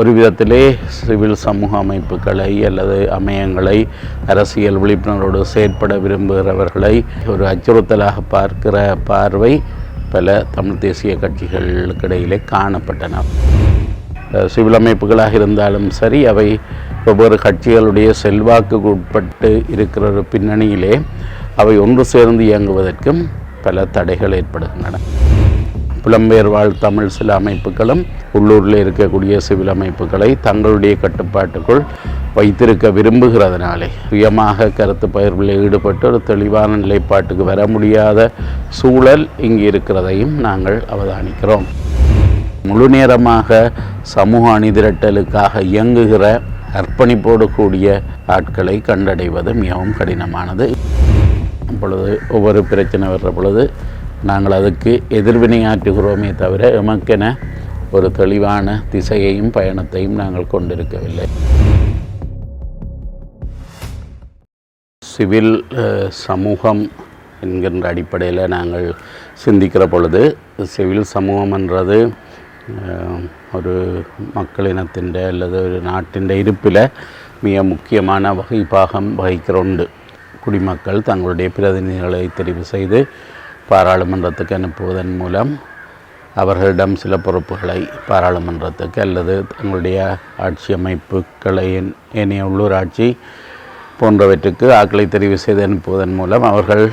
ஒரு விதத்திலே சிவில் சமூக அமைப்புகளை அல்லது அமையங்களை அரசியல் விழிப்புணர்வோடு செயற்பட விரும்புகிறவர்களை ஒரு அச்சுறுத்தலாக பார்க்கிற பார்வை பல தமிழ் தேசிய கட்சிகளுக்கிடையிலே காணப்பட்டன. சிவில் அமைப்புகளாக இருந்தாலும் சரி அவை ஒவ்வொரு கட்சிகளுடைய செல்வாக்குக்கு உட்பட்டு இருக்கிற ஒரு பின்னணியிலே அவை ஒன்று சேர்ந்து இயங்குவதற்கும் பல தடைகள் ஏற்படுகின்றன. புலம்பெயர் வாழ் தமிழ் சில அமைப்புகளும் உள்ளூரில் இருக்கக்கூடிய சிவில் அமைப்புகளை தங்களுடைய கட்டுப்பாட்டுக்குள் வைத்திருக்க விரும்புகிறதுனாலே சுயமாக கருத்து பகிர்வில் ஈடுபட்டு ஒரு தெளிவான நிலைப்பாட்டுக்கு வர முடியாத சூழல் இங்கு இருக்கிறதையும் நாங்கள் அவதானிக்கிறோம். முழு நேரமாக சமூக அணிதிரட்டலுக்காக இயங்குகிற அர்ப்பணிப்போடு கூடிய ஆட்களை கண்டடைவது மிகவும் கடினமானது. அப்பொழுது ஒவ்வொரு பிரச்சனை வர்ற பொழுது நாங்கள் அதுக்கு எதிர்வினையாற்றுகிறோமே தவிர எமக்கென ஒரு தெளிவான திசையையும் பயணத்தையும் நாங்கள் கொண்டிருக்கவில்லை. சிவில் சமூகம் என்கின்ற அடிப்படையில் நாங்கள் சிந்திக்கிற பொழுது சிவில் சமூகம் என்றது ஒரு மக்களினத்தின் அல்லது ஒரு நாட்டின் இருப்பில் மிக முக்கியமான வகை பாகம் வகிக்கிற உண்டு குடிமக்கள் தங்களுடைய பிரதிநிதிகளை தெரிவு செய்து பாராளுமன்றத்துக்கு அனுப்புவதன் மூலம் அவர்களிடம் சில பொறுப்புகளை பாராளுமன்றத்துக்கு அல்லது தங்களுடைய ஆட்சி அமைப்புகளை ஏன்- ஏனைய உள்ளூராட்சி போன்றவற்றுக்கு ஆக்களை தெரிவு செய்து அனுப்புவதன் மூலம் அவர்கள்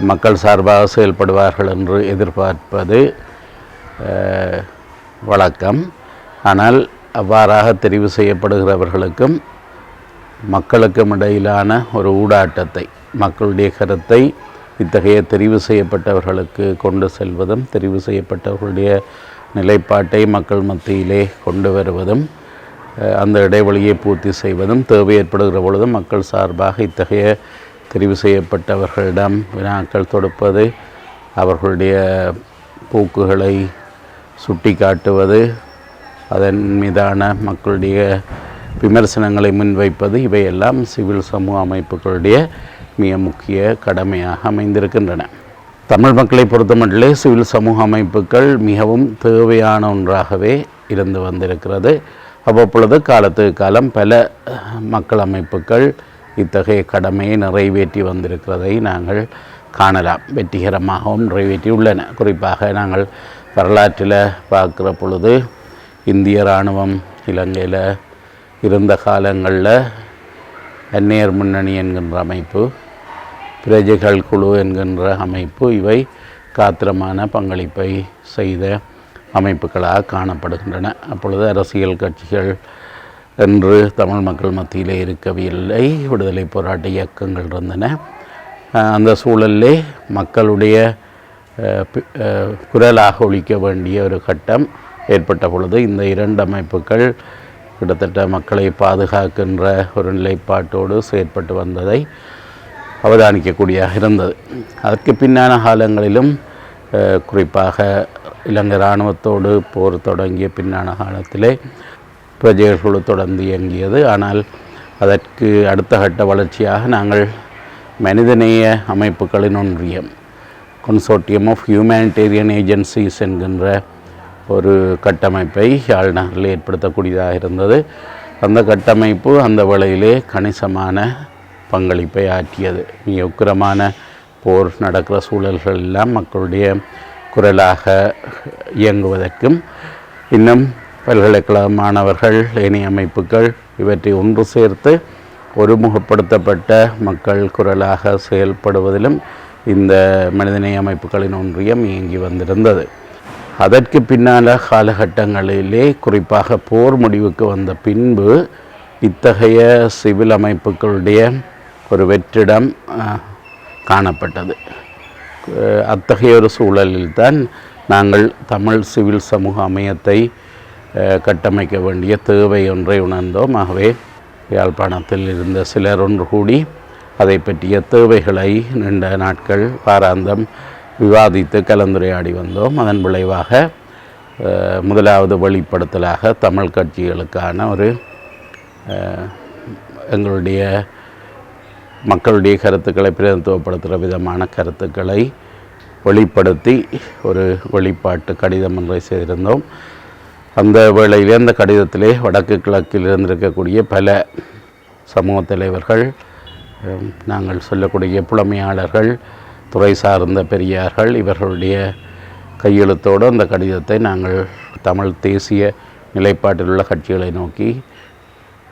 மக்கள் சார்பாக செயல்படுவார்கள் என்று எதிர்பார்ப்பது வழக்கம். ஆனால் அவ்வாறாக தெரிவு செய்யப்படுகிறவர்களுக்கும் மக்களுக்கும் இடையிலான ஒரு ஊடாட்டத்தை மக்களுடைய கருத்தை இத்தகைய தெரிவு செய்யப்பட்டவர்களுக்கு கொண்டு செல்வதும் தெரிவு செய்யப்பட்டவர்களுடைய நிலைப்பாட்டை மக்கள் மத்தியிலே கொண்டு வருவதும் அந்த இடைவெளியை பூர்த்தி செய்வதும் தேவை ஏற்படுகிற பொழுதும் மக்கள் சார்பாக இத்தகைய தெரிவு செய்யப்பட்டவர்களிடம் வினாக்கள் தொடுப்பது அவர்களுடைய போக்குகளை சுட்டி காட்டுவது அதன் மீதான மக்களுடைய விமர்சனங்களை முன்வைப்பது இவையெல்லாம் சிவில் சமூக அமைப்புகளுடைய மிக முக்கிய கடமையாக அமைந்திருக்கின்றன. தமிழ் மக்களை பொறுத்தமட்டிலே சிவில் சமூக அமைப்புகள் மிகவும் தேவையான ஒன்றாகவே இருந்து வந்திருக்கிறது. அவ்வப்பொழுது காலத்துக்கு காலம் பல மக்கள் அமைப்புகள் இத்தகைய கடமையை நிறைவேற்றி வந்திருக்கிறதை நாங்கள் காணலாம். வெற்றிகரமாகவும் நிறைவேற்றியுள்ளன. குறிப்பாக நாங்கள் வரலாற்றில் பார்க்குற பொழுது இந்திய இராணுவம் இலங்கையில் இருந்த காலங்களில் அந்நியர் முன்னணி என்கின்ற அமைப்பு பிரஜைகள் குழு என்கின்ற அமைப்பு இவை காத்திரமான பங்களிப்பை செய்த அமைப்புகளாக காணப்படுகின்றன. அப்பொழுது அரசியல் கட்சிகள் என்று தமிழ் மக்கள் மத்தியிலே இருக்கவில்லை. விடுதலை போராட்ட இயக்கங்கள் இருந்தன. அந்த சூழலிலே மக்களுடைய குரலாக ஒழிக்க வேண்டிய ஒரு கட்டம் ஏற்பட்ட பொழுது இந்த இரண்டு அமைப்புகள் கிட்டத்தட்ட மக்களை பாதுகாக்கின்ற ஒரு நிலைப்பாட்டோடு செயற்பட்டு வந்ததை அவதானிக்கக்கூடியதாக இருந்தது. அதற்கு பின்னான காலங்களிலும் குறிப்பாக இலங்கை இராணுவத்தோடு போர் தொடங்கிய பின்னான காலத்திலே பிரஜைகள் குழு தொடர்ந்து இயங்கியது. ஆனால் அதற்கு அடுத்த கட்ட வளர்ச்சியாக நாங்கள் மனிதநேய அமைப்புகளின் ஒன்றியம் கன்சோர்ட்டியம் ஆஃப் ஹியூமனிடேரியன் ஏஜென்சிஸ் என்கின்ற ஒரு கட்டமைப்பை யாழ்நகரில் ஏற்படுத்தக்கூடியதாக இருந்தது. அந்த கட்டமைப்பு அந்த வேளையிலே கணிசமான பங்களிப்பை ஆற்றியது. மிக உக்கிரமான போர் நடக்கிற சூழல்கள் எல்லாம் மக்களுடைய குரலாக இயங்குவதற்கும் இன்னும் பல்கலைக்கழக மாணவர்கள் ஏனைய அமைப்புகள் இவற்றை ஒன்று சேர்த்து ஒருமுகப்படுத்தப்பட்ட மக்கள் குரலாக செயல்படுவதிலும் இந்த மனிதநேய அமைப்புகளின் ஒன்றியம் இயங்கி வந்திருந்தது. அதற்கு பின்னால காலகட்டங்களிலே குறிப்பாக போர் முடிவுக்கு வந்த பின்பு இத்தகைய சிவில் அமைப்புகளுடைய ஒரு வெற்றிடம் காணப்பட்டது அத்தகைய ஒரு சூழலில்தான் நாங்கள் தமிழ் சிவில் சமூக அமையத்தை கட்டமைக்க வேண்டிய தேவை ஒன்றை உணர்ந்தோம். ஆகவே யாழ்ப்பாணத்தில் இருந்த சிலர் ஒன்று கூடி அதை பற்றிய தேவைகளை நீண்ட நாட்கள் வாராந்தம் விவாதித்து கலந்துரையாடி வந்தோம். அதன் விளைவாக முதலாவது வெளிப்படுத்தலாக தமிழ் கட்சிகளுக்கான ஒரு எங்களுடைய மக்களுடைய கருத்துக்களை பிரதிநிதித்துவப்படுத்துகிற விதமான கருத்துக்களை வெளிப்படுத்தி ஒரு வெளிப்பாட்டு கடிதம் ஒன்றை செய்திருந்தோம். அந்த வேளையிலே அந்த கடிதத்திலே வடக்கு கிழக்கில் இருந்திருக்கக்கூடிய பல சமூக தலைவர்கள் நாங்கள் சொல்லக்கூடிய புலமையாளர்கள் துறை சார்ந்த பெரியார்கள் இவர்களுடைய கையெழுத்தோடு அந்த கடிதத்தை நாங்கள் தமிழ் தேசிய நிலைப்பாட்டில் உள்ள கட்சிகளை நோக்கி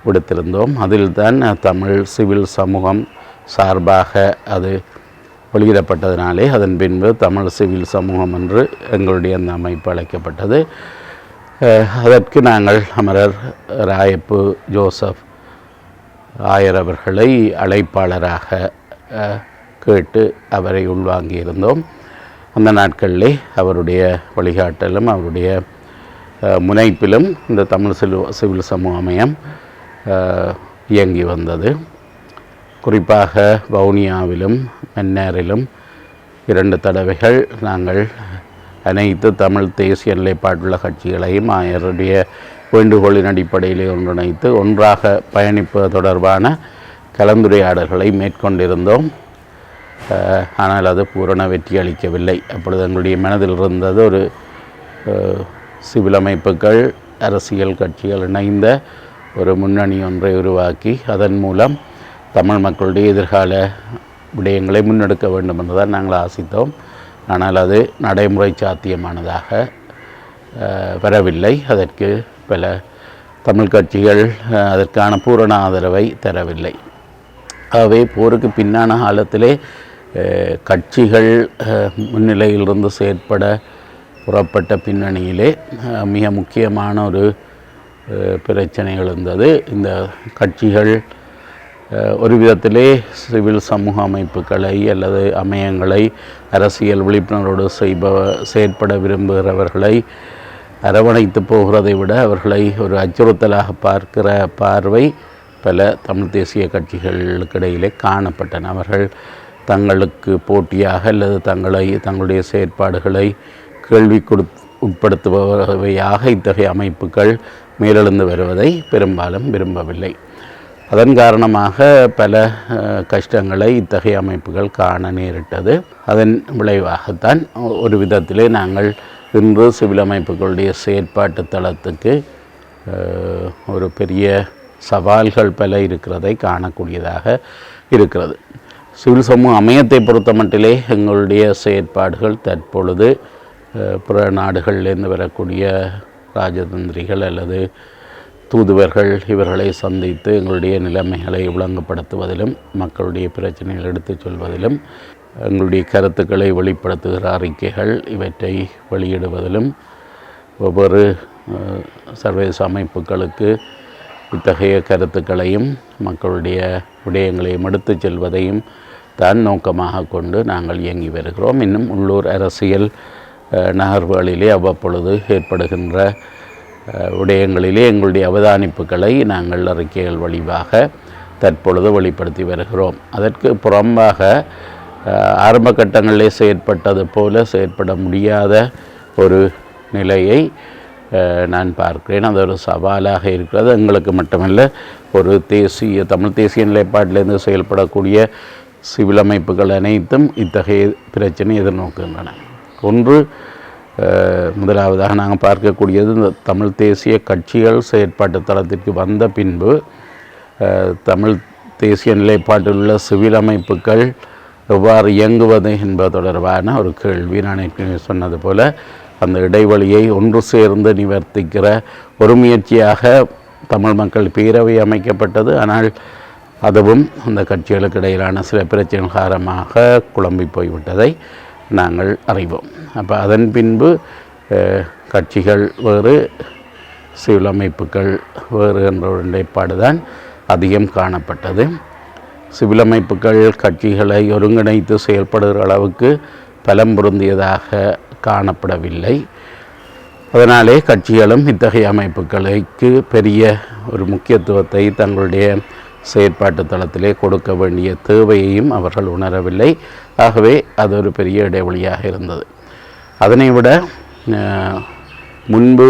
விடுத்திருந்தோம் அதில்தான் தமிழ் சிவில் சமூகம் சார்பாக அது வெளியிடப்பட்டதினாலே அதன் பின்பு தமிழ் சிவில் சமூகம் என்று எங்களுடைய அந்த அமைப்பு அழைக்கப்பட்டது. அதற்கு நாங்கள் அமரர் ராயப்பு ஜோசப் ஆயர் அவர்களை அழைப்பாளராக கேட்டு அவரை உள்வாங்கியிருந்தோம். அந்த நாட்களிலே அவருடைய வழிகாட்டலும் அவருடைய முனைப்பிலும் இந்த தமிழ் சிவில் சமூக அமையம் இயங்கி வந்தது. குறிப்பாக வவுனியாவிலும் மென்னேரிலும் இரண்டு தடவைகள் நாங்கள் அனைத்து தமிழ் தேசிய நிலைப்பாட்டுள்ள கட்சிகளையும் ஆயருடைய வேண்டுகோளின் அடிப்படையிலே ஒன்றிணைத்து ஒன்றாக பயணிப்பது தொடர்பான கலந்துரையாடல்களை மேற்கொண்டிருந்தோம். ஆனால் அது பூரண வெற்றி அளிக்கவில்லை. அப்பொழுது எங்களுடைய மனதில் இருந்தது ஒரு சிவில் அமைப்புகள் அரசியல் கட்சிகள் இணைந்த ஒரு முன்னணி ஒன்றை உருவாக்கி அதன் மூலம் தமிழ் மக்களுடைய எதிர்கால விடயங்களை முன்னெடுக்க வேண்டும் என்றுதான் நாங்கள் ஆசித்தோம். ஆனால் அது நடைமுறை சாத்தியமானதாக வரவில்லை. அதற்கு பல தமிழ் கட்சிகள் அதற்கான பூரண ஆதரவை தரவில்லை. ஆகவே போருக்கு பின்னான காலத்திலே கட்சிகள் முன்னிலையிலிருந்து செயற்பட புறப்பட்ட பின்னணியிலே மிக முக்கியமான ஒரு பிரச்சனை எழுந்தது இந்த கட்சிகள் ஒரு விதத்திலே சிவில் சமூக அமைப்புகளை அல்லது அமையங்களை அரசியல் விழிப்புணர்வோடு செய்ப செயற்பட விரும்புகிறவர்களை அரவணைத்து போகிறதை விட அவர்களை ஒரு அச்சுறுத்தலாக பார்க்கிற பார்வை பல தமிழ் தேசிய கட்சிகளுக்கிடையிலே காணப்பட்டன. அவர்கள் தங்களுக்கு போட்டியாக அல்லது தங்களை தங்களுடைய செயற்பாடுகளை கேள்வி கொடு உட்படுத்துபவையாக இத்தகைய அமைப்புகள் மேலெழுந்து வருவதை பெரும்பாலும் விரும்பவில்லை. அதன் காரணமாக பல கஷ்டங்களை இத்தகைய அமைப்புகள் காண நேரிட்டது. அதன் விளைவாகத்தான் ஒரு விதத்திலே நாங்கள் இன்று சிவில் அமைப்புகளுடைய செயற்பாட்டு தளத்துக்கு ஒரு பெரிய சவால்கள் பல இருக்கிறதை காணக்கூடியதாக இருக்கிறது. சிவில் சமூக அமையத்தை பொறுத்த மட்டிலே எங்களுடைய செயற்பாடுகள் தற்பொழுது பிற நாடுகளிலிருந்து வரக்கூடிய ராஜதந்திரிகள் அல்லது தூதுவர்கள் இவர்களை சந்தித்து எங்களுடைய நிலைமைகளை விளங்கப்படுத்துவதிலும் மக்களுடைய பிரச்சனைகள் எடுத்துச் சொல்வதிலும் எங்களுடைய கருத்துக்களை வெளிப்படுத்துகிற அறிக்கைகள் இவற்றை வெளியிடுவதிலும் ஒவ்வொரு சர்வதேச அமைப்புகளுக்கு இத்தகைய கருத்துக்களையும் மக்களுடைய விடயங்களையும் எடுத்துச் செல்வதையும் தான் நோக்கமாக கொண்டு நாங்கள் இயங்கி வருகிறோம். இன்னும் உள்ளூர் அரசியல் நகர்வுகளிலே அவ்வப்பொழுது ஏற்படுகின்ற விடயங்களிலே எங்களுடைய அவதானிப்புகளை நாங்கள் அறிக்கைகள் வழிவாக தற்பொழுது வெளிப்படுத்தி வருகிறோம். அதற்கு புறம்பாக ஆரம்ப கட்டங்களிலே செயற்பட்டது போல செயற்பட முடியாத ஒரு நிலையை நான் பார்க்கிறேன். அது ஒரு சவாலாக இருக்கிறது. எங்களுக்கு மட்டுமல்ல ஒரு தேசிய தமிழ் தேசிய நிலைப்பாட்டிலிருந்து செயல்படக்கூடிய சிவில் அமைப்புகள் அனைத்தும் இத்தகைய பிரச்சனை எதிர்நோக்குகின்றன. ஒன்று முதலாவதாக நாங்கள் பார்க்கக்கூடியது இந்த தமிழ் தேசிய கட்சிகள் செயற்பாட்டு தளத்திற்கு வந்த பின்பு தமிழ் தேசிய நிலைப்பாட்டில் உள்ள சிவில் அமைப்புகள் எவ்வாறு இயங்குவது என்பது தொடர்பான ஒரு கேள்வி. நான் ஏற்கனவே சொன்னது போல் அந்த இடைவெளியை ஒன்று சேர்ந்து நிவர்த்திக்கிற ஒரு முயற்சியாக தமிழ் மக்கள் பேரவை அமைக்கப்பட்டது. ஆனால் அதுவும் அந்த கட்சிகளுக்கு இடையிலான சில பிரச்சனை காரணமாக குழம்பி போய்விட்டதை நாங்கள் அறிவோம். அப்போ அதன் பின்பு கட்சிகள் வேறு சிவில் அமைப்புகள் வேறு என்ற ஒரு நிலைப்பாடு தான் அதிகம் காணப்பட்டது. சிவில் அமைப்புகள் கட்சிகளை ஒருங்கிணைத்து செயல்படுகிற அளவுக்கு பலம் பொருந்தியதாக காணப்படவில்லை. அதனாலே கட்சிகளும் இத்தகைய அமைப்புகளுக்கு பெரிய ஒரு முக்கியத்துவத்தை தங்களுடைய செயற்பாட்டு தளத்திலே கொடுக்க வேண்டிய தேவையையும் அவர்கள் உணரவில்லை. ஆகவே அது ஒரு பெரிய இடைவெளியாக இருந்தது. அதனை விட முன்பு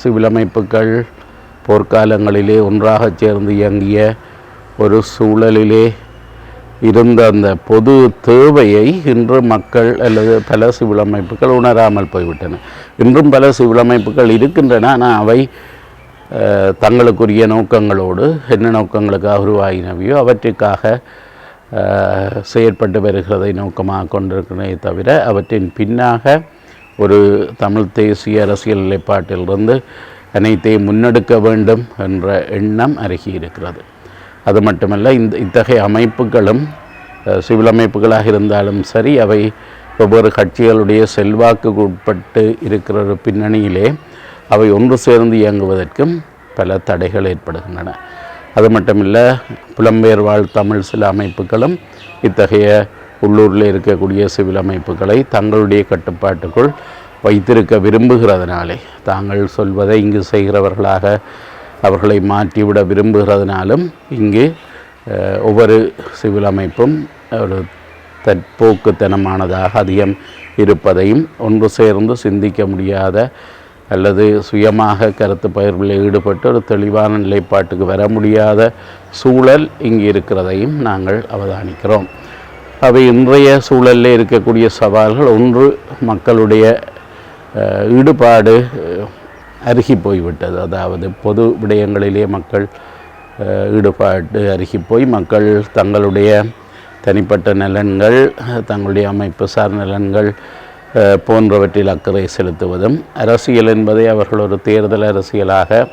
சிவில் அமைப்புகள் போர்க்காலங்களிலே ஒன்றாக சேர்ந்து இயங்கிய ஒரு சூழலிலே இருந்த அந்த பொது தேவையை இன்று மக்கள் அல்லது பல சிவில் அமைப்புகள் உணராமல் போய்விட்டன. இன்றும் பல சிவில் அமைப்புகள் இருக்கின்றன ஆனால் அவை தங்களுக்குரிய நோக்கங்களோடு என்ன நோக்கங்களுக்காக உருவாகினவையோ அவற்றுக்காக செயற்பட்டு வருகிறதை நோக்கமாக கொண்டிருக்கிறதே தவிர அவற்றின் பின்னாக ஒரு தமிழ் தேசிய அரசியல் நிலைப்பாட்டிலிருந்து அனைத்தையும் முன்னெடுக்க வேண்டும் என்ற எண்ணம் அருகி இருக்கிறது அது மட்டுமல்ல இந்த இத்தகைய அமைப்புகளும் சிவில் அமைப்புகளாக இருந்தாலும் சரி அவை ஒவ்வொரு கட்சிகளுடைய செல்வாக்கு உட்பட்டு இருக்கிற ஒரு பின்னணியிலே அவை ஒன்று சேர்ந்து இயங்குவதற்கும் பல தடைகள் ஏற்படுகின்றன. அது மட்டுமில்லை புலம்பெயர் வாழ் தமிழ் சில அமைப்புகளும் இத்தகைய உள்ளூரில் இருக்கக்கூடிய சிவில் அமைப்புகளை தங்களுடைய கட்டுப்பாட்டுக்குள் வைத்திருக்க விரும்புகிறதுனாலே தாங்கள் சொல்வதை இங்கு செய்கிறவர்களாக அவர்களை மாற்றிவிட விரும்புகிறதுனாலும் இங்கு ஒவ்வொரு சிவில் அமைப்பும் ஒரு தற்போக்குத்தனமானதாக அதிகம் இருப்பதையும் ஒன்று சேர்ந்து சிந்திக்க முடியாத அல்லது சுயமாக கருத்து பகிர்வில் ஈடுபட்டு ஒரு தெளிவான நிலைப்பாட்டுக்கு வர முடியாத சூழல் இங்கு இருக்கிறதையும் நாங்கள் அவதானிக்கிறோம். அவை இன்றைய சூழலில் இருக்கக்கூடிய சவால்கள் ஒன்று மக்களுடைய ஈடுபாடு அருகி போய்விட்டது. அதாவது பொது விடயங்களிலே மக்கள் ஈடுபாடு அருகி போய் மக்கள் தங்களுடைய தனிப்பட்ட நலன்கள் தங்களுடைய அமைப்பு சார் நலன்கள் போன்றவற்றில் அக்கறை செலுத்துவதும் அரசியல் என்பதை அவர்கள் ஒரு தேர்தல் அரசியலாக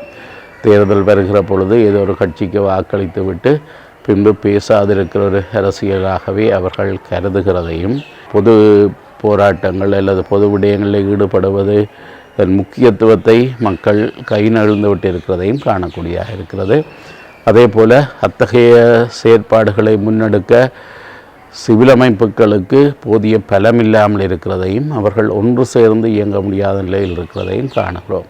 தேர்தல் வருகிற பொழுது ஏதோ ஒரு கட்சிக்கு வாக்களித்து விட்டு பின்பு பேசாதிருக்கிற ஒரு அரசியலாகவே அவர்கள் கருதுகிறதையும் பொது போராட்டங்கள் அல்லது பொது விடயங்களில் ஈடுபடுவது அதன் முக்கியத்துவத்தை மக்கள் கை நழுந்து விட்டிருக்கிறதையும் காணக்கூடியதாக இருக்கிறது. அதே போல் அத்தகைய செயற்பாடுகளை முன்னெடுக்க சிவில் அமைப்புகளுக்கு போதிய பலமில்லாமல் இருக்கிறதையும் அவர்கள் ஒன்று சேர்ந்து இயங்க முடியாத நிலையில் இருக்கிறதையும் காணுகிறோம்.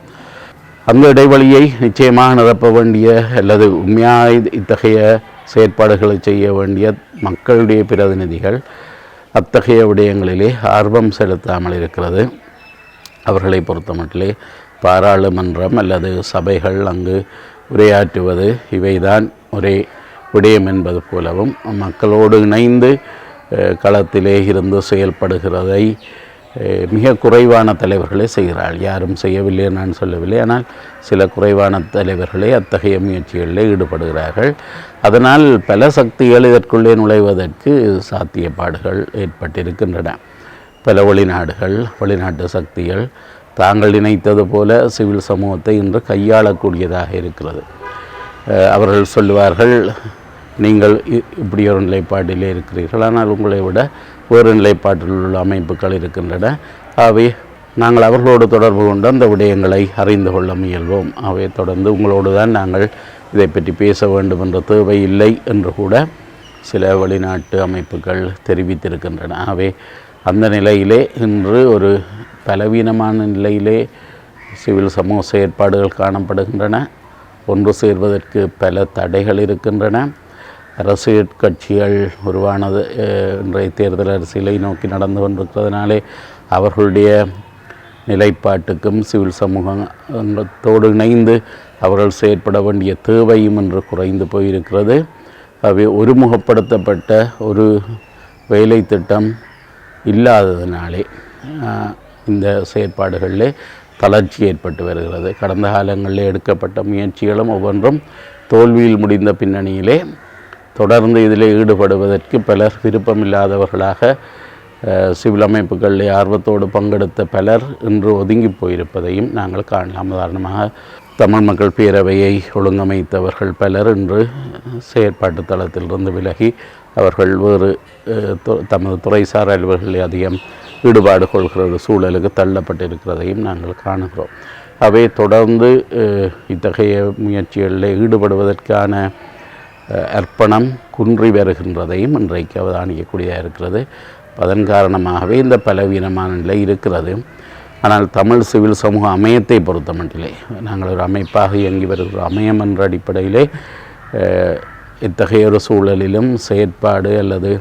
அந்த இடைவெளியை நிச்சயமாக நிரப்ப வேண்டிய அல்லது உண்மையாக இத்தகைய செயற்பாடுகளை செய்ய வேண்டிய மக்களுடைய பிரதிநிதிகள் அத்தகைய விடயங்களிலே ஆர்வம் செலுத்தாமல் இருக்கிறது. அவர்களை பொறுத்தமட்டிலே பாராளுமன்றம் அல்லது சபைகள் அங்கு உரையாற்றுவது இவைதான் ஒரே விடயம் என்பது போலவும் மக்களோடு இணைந்து களத்திலே இருந்து செயல்படுகிறதை மிக குறைவான தலைவர்களே செய்கிறாள். யாரும் செய்யவில்லை நான் சொல்லவில்லை. ஆனால் சில குறைவான தலைவர்களே அத்தகைய முயற்சிகளில் ஈடுபடுகிறார்கள். அதனால் பல சக்திகள் இதற்குள்ளே நுழைவதற்கு சாத்தியப்பாடுகள் ஏற்பட்டிருக்கின்றன. பல வெளிநாடுகள் வெளிநாட்டு சக்திகள் தாங்கள் நினைத்தது போல சிவில் சமூகத்தை இன்று கையாளக்கூடியதாக இருக்கிறது. அவர்கள் சொல்லுவார்கள் நீங்கள் இ- இப்படி ஒரு நிலைப்பாட்டிலே இருக்கிறீர்கள். ஆனால் உங்களை விட வேறு நிலைப்பாட்டில் உள்ள அமைப்புகள் இருக்கின்றன. அவை நாங்கள் அவர்களோடு தொடர்பு கொண்டு அந்த விடயங்களை அறிந்து கொள்ள முயல்வோம். அவை தொடர்ந்து உங்களோடு தான் நாங்கள் இதை பற்றி பேச வேண்டும் என்ற தேவை இல்லை என்று கூட சில வெளிநாட்டு அமைப்புகள் தெரிவித்திருக்கின்றன. ஆகவே அந்த நிலையிலே இன்று ஒரு பலவீனமான நிலையிலே சிவில் சமூக செயற்பாடுகள் காணப்படுகின்றன. ஒன்று சேர்வதற்கு பல தடைகள் இருக்கின்றன. அரசியல் கட்சிகள் உருவானது இன்றைய தேர்தல் அரசியலை நோக்கி நடந்து கொண்டிருக்கிறதுனாலே அவர்களுடைய நிலைப்பாட்டுக்கும் சிவில் சமூகத்தோடு இணைந்து அவர்கள் செயற்பட வேண்டிய தேவையும் என்று குறைந்து போயிருக்கிறது. அவை ஒருமுகப்படுத்தப்பட்ட ஒரு வேலை திட்டம் இல்லாததினாலே இந்த செயற்பாடுகளில் தளர்ச்சி ஏற்பட்டு வருகிறது. கடந்த காலங்களில் எடுக்கப்பட்ட முயற்சிகளும் ஒவ்வொன்றும் தோல்வியில் முடிந்த பின்னணியிலே தொடர்ந்து இதில் ஈடுபடுவதற்கு பலர் விருப்பமில்லாதவர்களாக சிவில் அமைப்புகளில் ஆர்வத்தோடு பங்கெடுத்த பலர் இன்று ஒதுங்கி போயிருப்பதையும் நாங்கள் காணலாம். உதாரணமாக தமிழ் மக்கள் பேரவையை ஒழுங்கமைத்தவர்கள் பலர் இன்று செயற்பாட்டு தளத்திலிருந்து விலகி அவர்கள் வேறு தமது துறைசார் அலுவல்களில் அதிகம் ஈடுபாடு கொள்கிற ஒரு சூழலுக்கு தள்ளப்பட்டிருக்கிறதையும் நாங்கள் காணுகிறோம். அவை தொடர்ந்து இத்தகைய முயற்சிகளில் ஈடுபடுவதற்கான அர்ப்பணம் குன்றி வருகின்றதையும் இன்றைக்கு அவதானிக்கக்கூடியதாக இருக்கிறது. அதன் காரணமாகவே இந்த பலவீனமான நிலை இருக்கிறது. ஆனால் தமிழ் சிவில் சமூக அமையத்தை பொறுத்த மட்டிலே நாங்கள் ஒரு அமைப்பாக இயங்கி வருகிற அமையம் என்ற அடிப்படையிலே இத்தகைய ஒரு சூழலிலும் செயற்பாடு அல்லது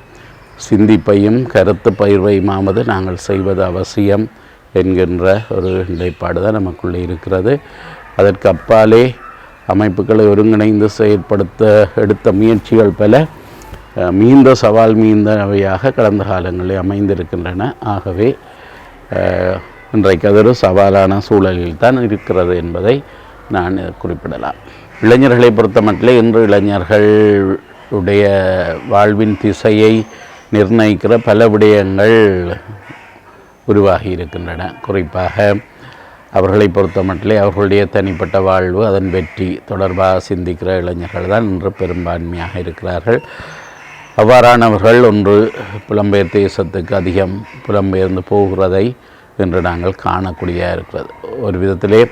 சிந்திப்பையும் கருத்து பயிர்வையுமாவது நாங்கள் செய்வது அவசியம் என்கின்ற ஒரு நிலைப்பாடு தான் நமக்குள்ளே இருக்கிறது. அதற்கு அப்பாலே அமைப்புகளை ஒருங்கிணைந்து செயற்படுத்த எடுத்த முயற்சிகள் பல மீந்த சவால் மீந்தவையாக கடந்த காலங்களில் அமைந்திருக்கின்றன. ஆகவே இன்றைக்கு அது ஒரு சவாலான சூழலில் தான் இருக்கிறது என்பதை நான் குறிப்பிடலாம். இளைஞர்களை பொறுத்தமட்டில் இன்று இளைஞர்களுடைய வாழ்வின் திசையை நிர்ணயிக்கிற பல விடயங்கள் உருவாகி இருக்கின்றன. குறிப்பாக அவர்களை பொறுத்தமட்டிலே அவர்களுடைய தனிப்பட்ட வாழ்வு அதன் வெற்றி தொடர்பாக சிந்திக்கிற இளைஞர்கள் தான் இன்று பெரும்பான்மையாக இருக்கிறார்கள். அவ்வாறானவர்கள் ஒன்று புலம்பெயர் தேசத்துக்கு அதிகம் புலம்பெயர்ந்து போகிறதை இன்று நாங்கள் காணக்கூடியதாக இருக்கிறது. ஒரு விதத்திலே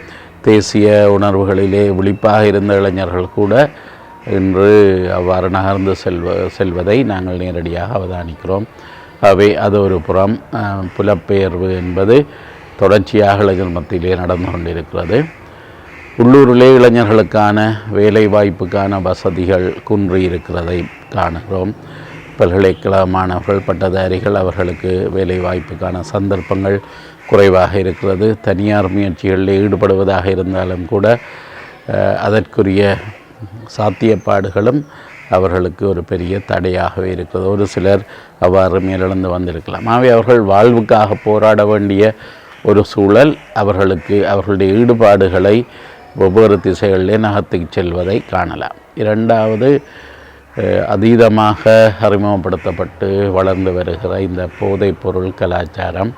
தேசிய உணர்வுகளிலே விழிப்பாக இருந்த இளைஞர்கள் கூட இன்று அவ்வாறு நகர்ந்து செல்வ செல்வதை நாங்கள் நேரடியாக அவதானிக்கிறோம். அவை அது ஒரு புறம் புலப்பெயர்வு என்பது தொடர்ச்சியாக இளைஞர் மத்தியிலே நடந்து கொண்டிருக்கிறது. உள்ளூரிலே இளைஞர்களுக்கான வேலை வாய்ப்புக்கான வசதிகள் குன்றி இருக்கிறதை காணுகிறோம். பல்கலைக்கழக மாணவர்கள் பட்டதாரிகள் அவர்களுக்கு வேலை வாய்ப்புக்கான சந்தர்ப்பங்கள் குறைவாக இருக்கிறது. தனியார் முயற்சிகளில் ஈடுபடுவதாக இருந்தாலும் கூட அதற்குரிய சாத்தியப்பாடுகளும் அவர்களுக்கு ஒரு பெரிய தடையாகவே இருக்கிறது. ஒரு சிலர் அவ்வாறு மேலிழந்து வந்திருக்கலாம். ஆகவே அவர்கள் வாழ்வுக்காக போராட வேண்டிய ஒரு சூழல் அவர்களுக்கு அவர்களுடைய ஈடுபாடுகளை ஒவ்வொரு திசைகளிலே நகர்த்திச் செல்வதை காணலாம். இரண்டாவது அதீதமாக அறிமுகப்படுத்தப்பட்டு வளர்ந்து வருகிற இந்த போதைப்பொருள் கலாச்சாரம்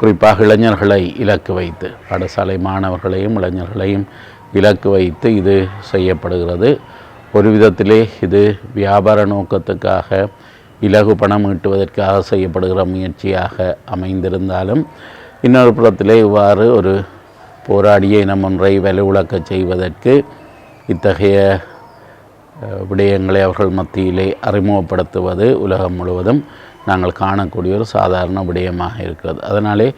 குறிப்பாக இளைஞர்களை இலக்கு வைத்து பாடசாலை மாணவர்களையும் இளைஞர்களையும் இலக்கு வைத்து இது செய்யப்படுகிறது. ஒரு விதத்திலே இது வியாபார நோக்கத்துக்காக இலகு பணம் ஈட்டுவதற்காக செய்யப்படுகிற முயற்சியாக அமைந்திருந்தாலும் இன்னொரு புறத்திலே இவ்வாறு ஒரு போராடிய இனம் ஒன்றை வலுவிழக்கச் செய்வதற்கு இத்தகைய விடயங்களை அவர்கள் மத்தியிலே அறிமுகப்படுத்துவது உலகம் முழுவதும் நாங்கள் காணக்கூடிய ஒரு சாதாரண விடயமாக இருக்கிறது. அதனாலே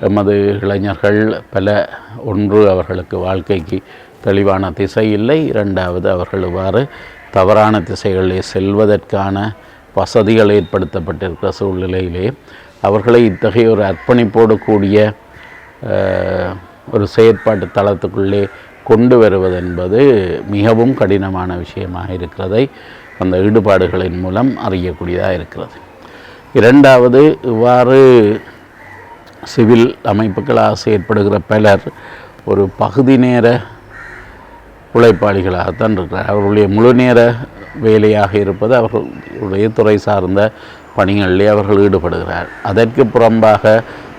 எமது இளைஞர்கள் பல ஒன்று அவர்களுக்கு வாழ்க்கைக்கு தெளிவான திசை இல்லை இரண்டாவது அவர்கள் இவ்வாறு தவறான திசைகளிலே செல்வதற்கான வசதிகள் ஏற்படுத்தப்பட்டிருக்கிற சூழ்நிலையிலே அவர்களை இத்தகைய ஒரு அர்ப்பணிப்போடு கூடிய ஒரு செயற்பாட்டு தளத்துக்குள்ளே கொண்டு வருவது என்பது மிகவும் கடினமான விஷயமாக இருக்கிறதை அந்த ஈடுபாடுகளின் மூலம் அறியக்கூடியதாக இருக்கிறது. இரண்டாவது இவ்வாறு சிவில் அமைப்புகளாக செயற்படுகிற பலர் ஒரு பகுதி நேர உழைப்பாளிகளாகத்தான் இருக்கிறார். அவர்களுடைய முழு நேர வேலையாக இருப்பது அவர்களுடைய துறை சார்ந்த பணிகளிலே அவர்கள் ஈடுபடுகிறார். அதற்கு புறம்பாக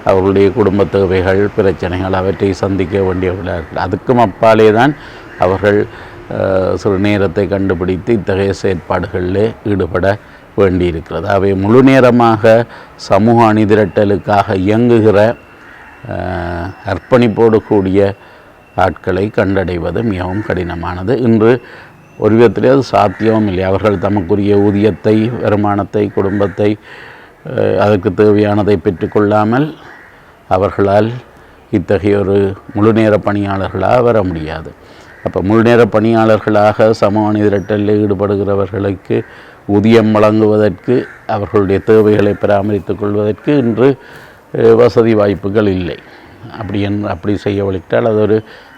அவர்களுடைய குடும்ப தேவைகள் பிரச்சனைகள் அவற்றை சந்திக்க வேண்டியவர்களாக அதுக்கும் அப்பாலே தான் அவர்கள் சிறு நேரத்தை கண்டுபிடித்து இத்தகைய செயற்பாடுகளிலே ஈடுபட வேண்டியிருக்கிறது. அவை முழு நேரமாக சமூக அணிதிரட்டலுக்காக இயங்குகிற அர்ப்பணிப்போடு கூடிய ஆட்களை கண்டடைவது மிகவும் கடினமானது. இன்று ஒரு விதத்திலே அது சாத்தியமும் இல்லை. அவர்கள் தமக்குரிய ஊதியத்தை வருமானத்தை குடும்பத்தை அதற்கு தேவையானதை பெற்றுக்கொள்ளாமல் அவர்களால் இத்தகைய ஒரு முழு நேர பணியாளர்களாக வர முடியாது. அப்போ முழு நேர பணியாளர்களாக சமூக திரட்டலில் ஈடுபடுகிறவர்களுக்கு ஊதியம் வழங்குவதற்கு அவர்களுடைய தேவைகளை பராமரித்து கொள்வதற்கு இன்று வசதி வாய்ப்புகள் இல்லை. அப்படி என் அப்படி செய்ய வழித்தால் அது ஒரு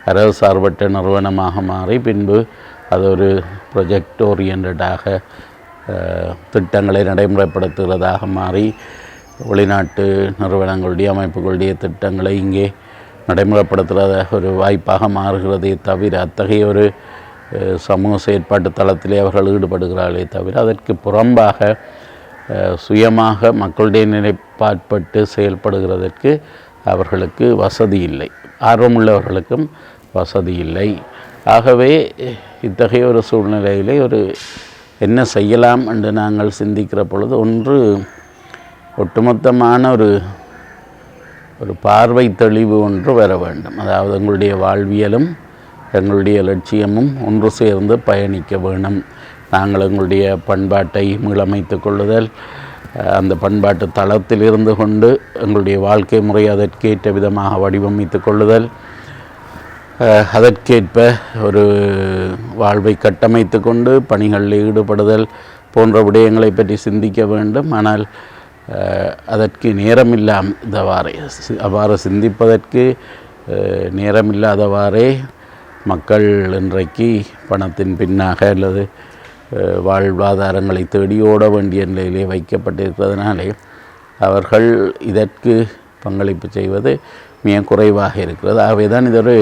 அரசு சார்பற்ற நிறுவனமாக மாறி பின்பு அது ஒரு ப்ரொஜெக்ட் ஓரியன்டாக திட்டங்களை நடைமுறைப்படுத்துகிறதாக மாறி வெளிநாட்டு நிறுவனங்களுடைய அமைப்புகளுடைய திட்டங்களை இங்கே நடைமுறைப்படுத்துகிற ஒரு வாய்ப்பாக மாறுகிறதே தவிர அத்தகைய ஒரு சமூக செயற்பாட்டு தளத்திலே அவர்கள் ஈடுபடுகிறார்களே தவிர அதற்கு புறம்பாக சுயமாக மக்களுடைய நிலைப்பாட்பட்டு செயல்படுகிறதற்கு அவர்களுக்கு வசதி இல்லை. ஆர்வமுள்ளவர்களுக்கும் வசதி இல்லை. ஆகவே இத்தகைய ஒரு சூழ்நிலையிலே ஒரு என்ன செய்யலாம் என்று நாங்கள் சிந்திக்கிற பொழுது ஒன்று ஒட்டுமொத்தமான ஒரு ஒரு பார்வை தெளிவு ஒன்று வர வேண்டும். அதாவது எங்களுடைய வாழ்வியலும் எங்களுடைய லட்சியமும் ஒன்று சேர்ந்து பயணிக்க வேணும். நாங்கள் எங்களுடைய பண்பாட்டை மீளமைத்து கொள்ளுதல் அந்த பண்பாட்டு தளத்தில் இருந்து கொண்டு எங்களுடைய வாழ்க்கை முறை அதற்கேற்ற விதமாக வடிவமைத்து கொள்ளுதல் அதற்கேற்ப ஒரு வாழ்வை கட்டமைத்து கொண்டு பணிகளில் ஈடுபடுதல் போன்ற விடயங்களை பற்றி சிந்திக்க வேண்டும். ஆனால் அதற்கு நேரமில்லாதவாறே சி- அவ்வாறு சிந்திப்பதற்கு நேரமில்லாதவாறே மக்கள் இன்றைக்கு பணத்தின் பின்னாக அல்லது வாழ்வாதாரங்களை தேடி ஓட வேண்டிய நிலையிலே வைக்கப்பட்டிருப்பதனாலே அவர்கள் இதற்கு பங்களிப்பு செய்வது மிக குறைவாக இருக்கிறது. ஆகவே தான் இது ஒரு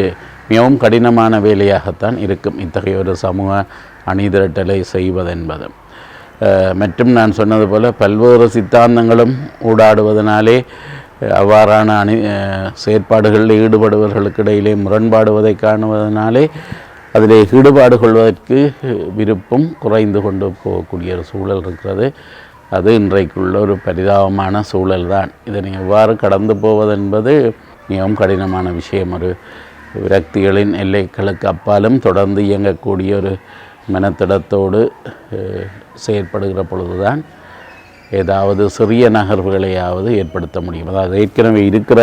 மிகவும் கடினமான வேலையாகத்தான் இருக்கும் இத்தகைய ஒரு சமூக அணிதிரட்டலை செய்வதென்பது. மற்றும் நான் சொன்னது போல் பல்வேறு சித்தாந்தங்களும் ஊடாடுவதனாலே அவ்வாறான அணி செயற்பாடுகளில் ஈடுபடுபவர்களுக்கு இடையிலே முரண்பாடுவதை காணுவதனாலே அதிலே ஈடுபாடு கொள்வதற்கு விருப்பம் குறைந்து கொண்டு போகக்கூடிய ஒரு சூழல் இருக்கிறது. அது இன்றைக்குள்ள ஒரு பரிதாபமான சூழல் தான் இதனை எவ்வாறு கடந்து போவதென்பது மிகவும் கடினமான விஷயம். ஒரு விரக்திகளின் எல்லைகளுக்கு அப்பாலும் தொடர்ந்து இயங்கக்கூடிய ஒரு மனத்திடத்தோடு செயற்படுகிற பொழுதுதான் ஏதாவது சிறிய நகர்வுகளையாவது ஏற்படுத்த முடியும். அதாவது ஏற்கனவே இருக்கிற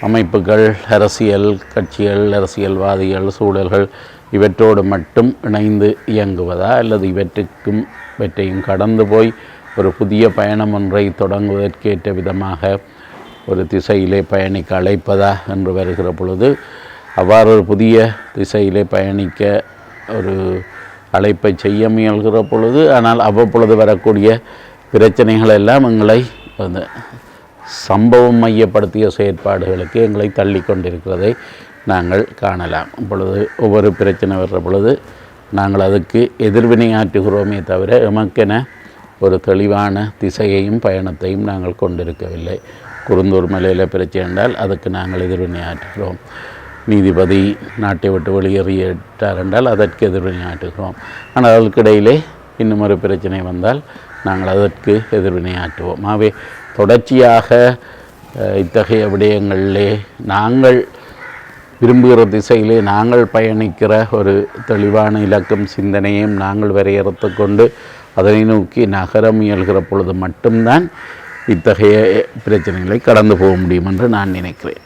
அமைப்புகள் அரசியல் கட்சிகள் அரசியல்வாதிகள் சூழல்கள் இவற்றோடு மட்டும் இணைந்து இயங்குவதா? அல்லது இவற்றுக்கும் இவற்றையும் கடந்து போய் ஒரு புதிய பயணம் ஒன்றை தொடங்குவதற்கேற்ற விதமாக ஒரு திசையிலே பயணிக்க அழைப்பதா? என்று வருகிற பொழுது அவ்வாறு ஒரு புதிய திசையிலே பயணிக்க ஒரு அழைப்பை செய்ய முயல்கிற பொழுது ஆனால் அவ்வப்பொழுது வரக்கூடிய பிரச்சனைகள் எல்லாம் எங்களை அந்த சம்பவம் மையப்படுத்திய செயற்பாடுகளுக்கு எங்களை தள்ளி கொண்டிருக்கிறதை நாங்கள் காணலாம். இப்பொழுது ஒவ்வொரு பிரச்சனை வர்ற பொழுது நாங்கள் அதுக்கு எதிர்வினையாற்றுகிறோமே தவிர எமக்கென ஒரு தெளிவான திசையையும் பயணத்தையும் நாங்கள் கொண்டிருக்கவில்லை. குருந்தூர் மலையில் பிரச்சனை என்றால் அதுக்கு நாங்கள் எதிர்வினையாற்றுகிறோம் நீதிபதி நாட்டை விட்டு வெளியேறிட்டார் என்றால் அதற்கு எதிர்வினையாற்றுகிறோம் ஆனால் அதற்கிடையிலே இன்னும் ஒரு பிரச்சனை வந்தால் நாங்கள் அதற்கு எதிர்வினையாற்றுவோம் ஆகவே தொடர்ச்சியாக இத்தகைய விடயங்களிலே நாங்கள் விரும்புகிற திசையிலே நாங்கள் பயணிக்கிற ஒரு தெளிவான இலக்கம் சிந்தனையும் நாங்கள் வரையறுத்து கொண்டு அதனை நோக்கி நகர முயல்கிற பொழுது மட்டும்தான் இத்தகைய பிரச்சனைகளை கடந்து போக முடியும் என்று நான் நினைக்கிறேன்.